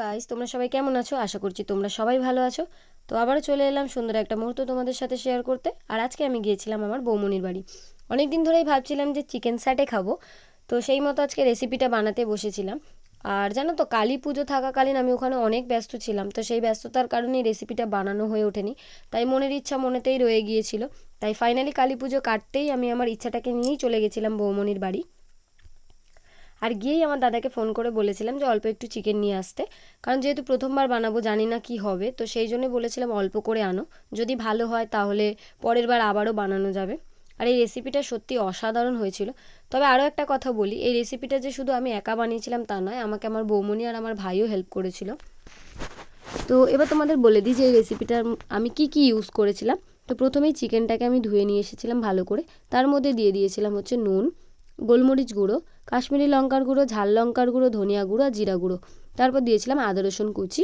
Guys তোমরা সবাই কেমন আছো? আশা করছি তোমরা সবাই ভালো আছো। তো আবারও চলে এলাম সুন্দর একটা মুহূর্ত তোমাদের সাথে শেয়ার করতে। আর আজকে আমি গিয়েছিলাম আমার বৌমনির বাড়ি। অনেক দিন ধরেই ভাবছিলাম যে চিকেন স্যাটে খাব। তো সেই মতো আজকে রেসিপিটা বানাতে বসেছিলাম। আর জানো তো, কালী পুজো থাকাকালীন আমি ওখানে অনেক ব্যস্ত ছিলাম। তো সেই ব্যস্ততার কারণেই রেসিপিটা বানানো হয়ে ওঠেনি। তাই মনের ইচ্ছা মনেতেই রয়ে গিয়েছিল। তাই ফাইনালি কালী পুজো কাটতেই আমি আমার ইচ্ছাটাকে নিয়েই চলে গেছিলাম বৌমনির বাড়ি। আর গিয়েই আমার দাদাকে ফোন করে বলেছিলাম যে অল্প একটু চিকেন নিয়ে আসতে। কারণ যেহেতু প্রথমবার বানাবো, জানি না কি হবে, তো সেই জন্যই বলেছিলাম অল্প করে আনো। যদি ভালো হয় তাহলে পরের বার আবারও বানানো যাবে। আর এই রেসিপিটা সত্যি অসাধারণ হয়েছিল। তবে আরও একটা কথা বলি, এই রেসিপিটা যে শুধু আমি একা বানিয়েছিলাম তা নয়, আমাকে আমার বৌমনি আর আমার ভাইও হেল্প করেছিল। তো এবার তোমাদের বলে দিই যে এই রেসিপিটার আমি কি কি ইউজ করেছিলাম। তো প্রথমেই চিকেনটাকে আমি ধুয়ে নিয়ে এসেছিলাম ভালো করে। তার মধ্যে দিয়ে দিয়েছিলাম হচ্ছে নুন গোলমরিচ গুঁড়ো, কাশ্মীরি লঙ্কার গুঁড়ো, ঝাল লঙ্কার গুঁড়ো, ধনিয়া গুঁড়ো আর জিরা গুঁড়ো। তারপর দিয়েছিলাম আদা, রসুন, কুচি।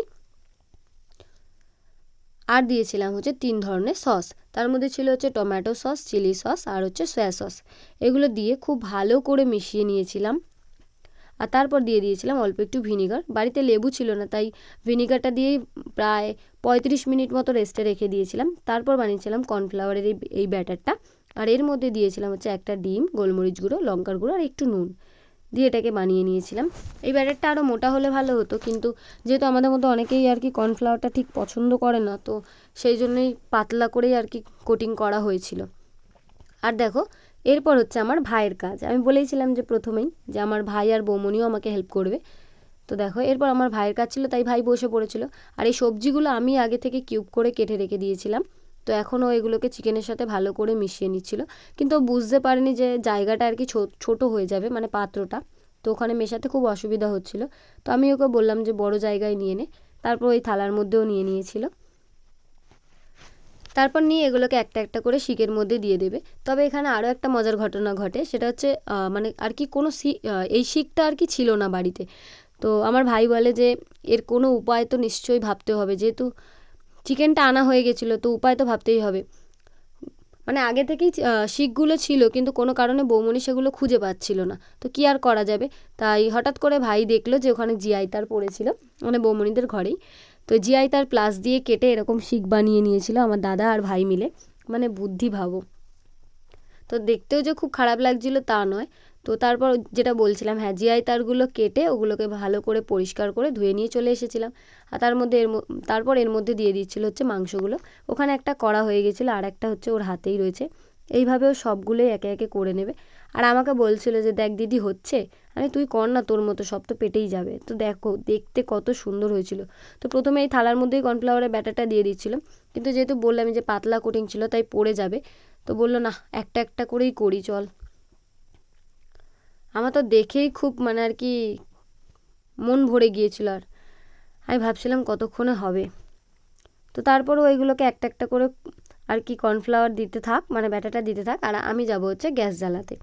আর দিয়েছিলাম হচ্ছে তিন ধরনের সস। তার মধ্যে ছিল হচ্ছে টমেটো সস, চিলি সস আর হচ্ছে সয়া সস। এগুলো দিয়ে খুব ভালো করে মিশিয়ে নিয়েছিলাম। আর তারপর দিয়ে দিয়েছিলাম অল্প একটু ভিনিগার। বাড়িতে লেবু ছিল না, তাই ভিনিগারটা দিয়েই প্রায় পঁয়ত্রিশ মিনিট মতো রেস্টে রেখে দিয়েছিলাম। তারপর বানিয়েছিলাম কর্নফ্লাওয়ারের এই এই ব্যাটারটা। আর এর মধ্যে দিয়েছিলাম হচ্ছে একটা ডিম, গোলমরিচ গুঁড়ো, লঙ্কার গুঁড়ো আর একটু নুন। দিয়ে এটাকে বানিয়ে নিয়েছিলাম। এই ব্যাটারটা আরও মোটা হলে ভালো হতো, কিন্তু যেহেতু আমাদের মধ্যে অনেকেই আর কি কর্নফ্লাওয়ারটা ঠিক পছন্দ করে না, তো সেই জন্যই পাতলা করেই আর কি কোটিং করা হয়েছিল। আর দেখো, এরপর হচ্ছে আমার ভাইয়ের কাজ। আমি বলেইছিলাম যে প্রথমেই যে আমার ভাই আর বৌমনিও আমাকে হেল্প করবে। তো দেখো, এরপর আমার ভাইয়ের কাজ ছিল, তাই ভাই বসে পড়েছিল। আর এই সবজিগুলো আমি আগে থেকে কিউব করে কেটে রেখে দিয়েছিলাম। তো এখনও এগুলোকে চিকেনের সাথে ভালো করে মিশিয়ে নিচ্ছিল। কিন্তু বুঝতে পারেনি যে জায়গাটা আর কি ছোট হয়ে যাবে মানে পাত্রটা। তো ওখানে মেশাতে খুব অসুবিধা হচ্ছিল। তো আমি ওকে বললাম যে বড় জায়গায় নিয়ে নে। তারপর ওই থালার মধ্যেও নিয়ে নিয়েছিল। তারপর নিয়ে এগুলোকে একটা একটা করে শিকের মধ্যে দিয়ে দেবে। তবে এখানে আরও একটা মজার ঘটনা ঘটে। সেটা হচ্ছে মানে আর কি কোনো এই শিকটা আর কি ছিল না বাড়িতে। তো আমার ভাই বলে যে, এর কোনো উপায় তো নিশ্চয়ই ভাবতে হবে। যেহেতু চিকেনটা আনা হয়ে গেছিল, তো উপায় তো ভাবতেই হবে। মানে আগে থেকেই শিকগুলো ছিল, কিন্তু কোনো কারণে বৌমনি সেগুলো খুঁজে পাচ্ছিল না। তো কী আর করা যাবে? তাই হঠাৎ করে ভাই দেখল যে ওখানে জিআই তার পড়েছিল মানে বৌমনিদের ঘরেই। তো জিআই তার প্লাস দিয়ে কেটে এরকম শিক বানিয়ে নিয়েছিল, আমার দাদা আর ভাই মিলে। মানে বুদ্ধি ভাবো তো দেখতেও যে খুব খারাপ লাগছিল তা নয়। তো তারপর যেটা বলছিলাম হ্যাঁ জিআই তারগুলো কেটে ওগুলোকে ভালো করে পরিষ্কার করে ধুয়ে নিয়ে চলে এসেছিলাম। আর তার মধ্যে এর তারপর এর মধ্যে দিয়ে দিচ্ছিল হচ্ছে মাংসগুলো। ওখানে একটা করা হয়ে গেছিল, আর একটা হচ্ছে ওর হাতেই রয়েছে। এইভাবেও সবগুলোই একে একে করে নেবে। আর আমাকে বলছিল যে, দেখ দিদি, হচ্ছে? আমি, তুই কর না, তোর মতো সব তো পেটেই যাবে। তো দেখো, দেখতে কত সুন্দর হয়েছিল। তো প্রথমে এই থালার মধ্যেই কর্নফ্লাওয়ারের ব্যাটারটা দিয়ে দিচ্ছিল। কিন্তু যেহেতু বললাম যে, পাতলা কোটিং ছিল, তাই পড়ে যাবে। তো বলল, না, একটা একটা করেই করি, চল। আমার তো দেখেই খুব মানে আর কি মন ভরে গিয়েছিল আর। আমি ভাবছিলাম কতক্ষণে হবে। তো তারপরও ওইগুলোকে একটা একটা করে আর কি কর্নফ্লাওয়ার দিতে থাক মানে ব্যাটাটা দিতে থাক, আর আমি যাব হচ্ছে গ্যাস জ্বালাতে।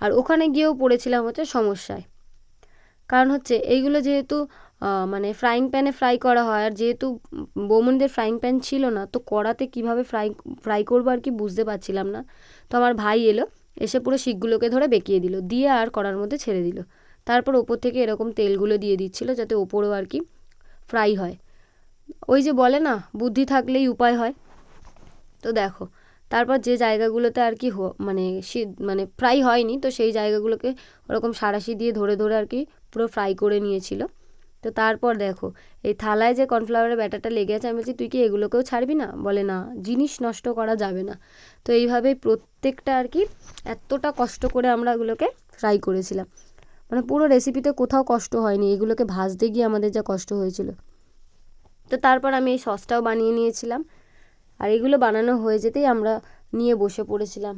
আর ওখানে গিয়েও পড়েছিলাম হচ্ছে সমস্যায়। কারণ হচ্ছে এইগুলো যেহেতু মানে ফ্রাইং প্যানে ফ্রাই করা হয়, আর যেহেতু বৌমনিদের ফ্রাইং প্যান ছিল না, তো কড়াতে কীভাবে ফ্রাই ফ্রাই করব আর কি বুঝতে পারছিলাম না। তো আমার ভাই এলো এসে পুরো শিকগুলোকে ধরে বেঁকিয়ে দিল, দিয়ে আর কড়ার মধ্যে ছেড়ে দিল। তারপর ওপর থেকে এরকম তেলগুলো দিয়ে দিচ্ছিল যাতে ওপরেও আর কি ফ্রাই হয়। ওই যে বলে না, বুদ্ধি থাকলেই উপায় হয়। তো দেখো, তারপর যে জায়গাগুলোতে আর কি মানে মানে ফ্রাই হয়নি, তো সেই জায়গাগুলোকে ওরকম সারাশি দিয়ে ধরে ধরে আর কি পুরো ফ্রাই করে নিয়েছিল। তো তারপর দেখো, এই থালায় যে কর্নফ্লাওয়ারের ব্যাটারটা লেগে আছে, আমি বলছি, তুই কি এগুলোকেও ছাড়বি না? বলে, না, জিনিস নষ্ট করা যাবে না। তো এইভাবেই প্রত্যেকটা আর কি এতটা কষ্ট করে আমরা এগুলোকে ফ্রাই করেছিলাম। মানে পুরো রেসিপিতে কোথাও কষ্ট হয়নি, এগুলোকে ভাজতে গিয়ে আমাদের যা কষ্ট হয়েছিল। তো তারপর আমি এই সসটাও বানিয়ে নিয়েছিলাম। আর এগুলো বানানো হয়ে যেতেই আমরা নিয়ে বসে পড়েছিলাম।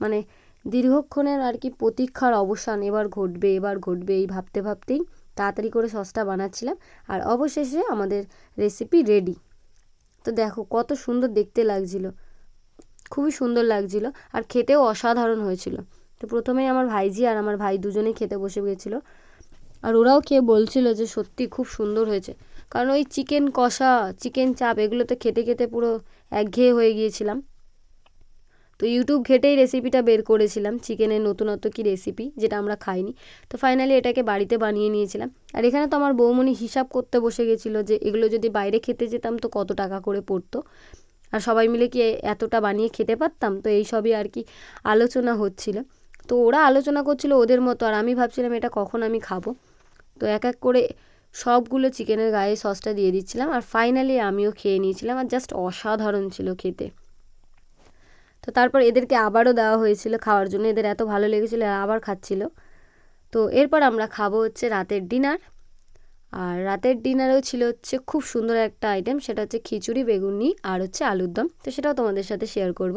মানে দীর্ঘক্ষণের আর কি প্রতীক্ষার অবসান এবার ঘটবে এবার ঘটবে, এই ভাবতে ভাবতেই তাড়াতাড়ি করে সসটা বানাচ্ছিলাম। আর অবশেষে আমাদের রেসিপি রেডি তো দেখো কত সুন্দর দেখতে লাগছিল। খুবই সুন্দর লাগছিল আর খেতেও অসাধারণ হয়েছিল। তো প্রথমেই আমার ভাইজি আর আমার ভাই দুজনেই খেতে বসে গিয়েছিল আর ওরাও খেয়ে বলছিল যে সত্যি খুব সুন্দর হয়েছে। কারণ ওই চিকেন কষা চিকেন চাপ, এগুলোতে খেতে খেতে পুরো একঘেয়ে হয়ে গিয়েছিলাম। তো ইউটিউব ঘেটেই রেসিপিটা বের করেছিলাম। চিকেনের নতুনত্ব কি রেসিপি যেটা আমরা খাইনি। তো ফাইনালি এটাকে বাড়িতে বানিয়ে নিয়েছিলাম। আর এখানে তো আমার বৌমনি হিসাব করতে বসে গেছিল যে এগুলো যদি বাইরে খেতে যেতাম তো কত টাকা করে পড়তো। আর সবাই মিলে কি এতটা বানিয়ে খেতে পারতাম? তো এই সবই আর কি আলোচনা হচ্ছিল। তো ওরা আলোচনা করছিল ওদের মতো, আর আমি ভাবছিলাম এটা কখন আমি খাব। তো এক এক করে সবগুলো চিকেনের গায়ে সসটা দিয়ে দিচ্ছিলাম। আর ফাইনালি আমিও খেয়ে নিয়েছিলাম। আর জাস্ট অসাধারণ ছিল খেতে। তো তারপর এদেরকে আবারও দেওয়া হয়েছিল খাওয়ার জন্য। এদের এত ভালো লেগেছিলো আবার খাচ্ছিল। তো এরপর আমরা খাব হচ্ছে রাতের ডিনার। আর রাতের ডিনারেও ছিল হচ্ছে খুব সুন্দর একটা আইটেম সেটা হচ্ছে খিচুড়ি, বেগুনি আর হচ্ছে আলুর দম। তো সেটাও তোমাদের সাথে শেয়ার করব।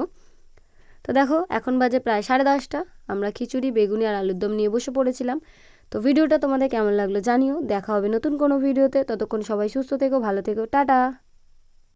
তো দেখো, এখন বাজে প্রায় সাড়ে দশটা। আমরা খিচুড়ি, বেগুনি আর আলুর দম নিয়ে বসে পড়েছিলাম। তো ভিডিওটা তোমাদের কেমন লাগল জানিও। দেখা হবে নতুন কোনো ভিডিওতে। ততক্ষণ সবাই সুস্থ থেকো, ভালো থেকো। টাটা!